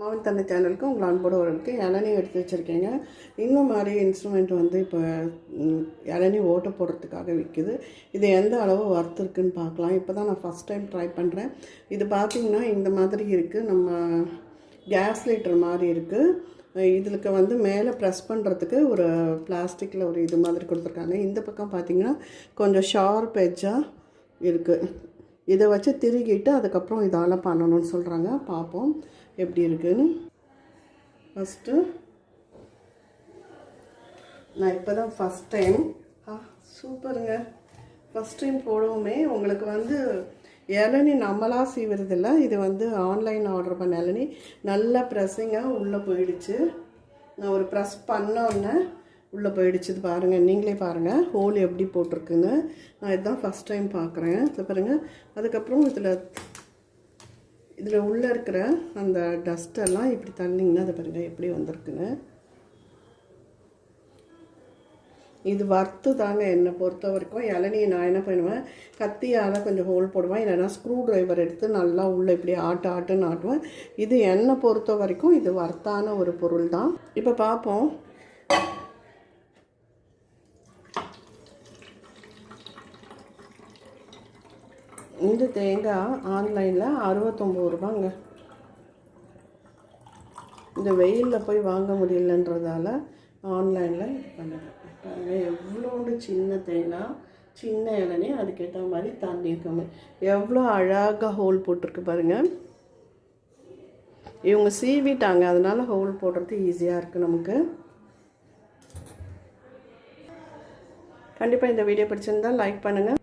மாவன் தந்தை சேனலுக்கு உங்கள் அன்போடு வரலுக்கு இளநீ எடுத்து வச்சுருக்கீங்க. இந்த மாதிரி இன்ஸ்ட்ருமெண்ட் வந்து இப்போ இளநி இளநீ போடுறதுக்காக விற்குது இது எந்த அளவு ஒர்த் இருக்குன்னு பார்க்கலாம். இப்போ தான் நான் ஃபஸ்ட் டைம் ட்ரை பண்ணுறேன் இது பார்த்திங்கன்னா இந்த மாதிரி இருக்குது நம்ம கேஸ் லைட்டர் மாதிரி இருக்குது இதுக்கு வந்து மேலே ப்ரெஸ் பண்ணுறதுக்கு ஒரு பிளாஸ்டிக்கில் ஒரு இது மாதிரி கொடுத்துருக்காங்க. இந்த பக்கம் பார்த்திங்கன்னா கொஞ்சம் ஷார்ப் எஜ்ஜாக இருக்குது இதை வச்சு திருகிட்டு அதுக்கப்புறம் இதால் பண்ணணும்னு சொல்கிறாங்க பார்ப்போம் எப்படி இருக்குன்னு. ஃபஸ்ட்டு நான் இப்போ தான் ஃபஸ்ட் டைம் ஆ சூப்பருங்க. ஃபஸ்ட் டைம் போடவுமே. உங்களுக்கு வந்து இளநி நம்மளாக சீவுறதில்ல. இது வந்து ஆன்லைன் ஆர்டர் பண்ண இளநி. நல்லா ப்ரெஸ்ஸிங்காக உள்ளே போயிடுச்சு. நான் ஒரு ப்ரெஸ் பண்ணோன்னே உள்ளே போயிடுச்சு பாருங்கள் நீங்களே பாருங்கள் ஹோல் எப்படி போட்டிருக்குன்னு. நான் இதுதான் ஃபஸ்ட் டைம் பார்க்குறேன். இது பாருங்கள் அதுக்கப்புறம் இதில் இதில் உள்ளே இருக்கிற அந்த டஸ்ட்டெல்லாம் இப்படி தள்ளிங்கன்னா அதை பாருங்கள் எப்படி வந்திருக்குன்னு. இது வறுத்து தாங்க என்னை பொறுத்த வரைக்கும். இளநியை நான் என்ன பண்ணுவேன் கத்தியால் கொஞ்சம் ஹோல் போடுவேன். இல்லைன்னா ஸ்க்ரூ ட்ரைவர் எடுத்து நல்லா உள்ளே இப்படி ஆட்டு ஆட்டுன்னு ஆட்டுவேன். இது என்னை பொறுத்த வரைக்கும் இது வர்த்தான ஒரு பொருள் தான் இப்போ பார்ப்போம். இந்த தேங்காய் ஆன்லைனில் அறுபத்தொம்பது ரூபாங்க. இந்த வெயிலில் போய் வாங்க முடியலன்றதால ஆன்லைனில் இது பண்ணுறேன். எவ்வளோண்டு சின்ன தேங்காய் சின்ன இளநீ அதுக்கேற்ற மாதிரி தண்ணி இருக்காம எவ்வளோ அழகாக ஹோல் போட்டிருக்கு பாருங்கள் இவங்க சீவிட்டாங்க அதனால் ஹோல் போடுறது ஈஸியாக இருக்குது நமக்கு. கண்டிப்பாக இந்த வீடியோ பிடிச்சிருந்தால் லைக் பண்ணுங்கள்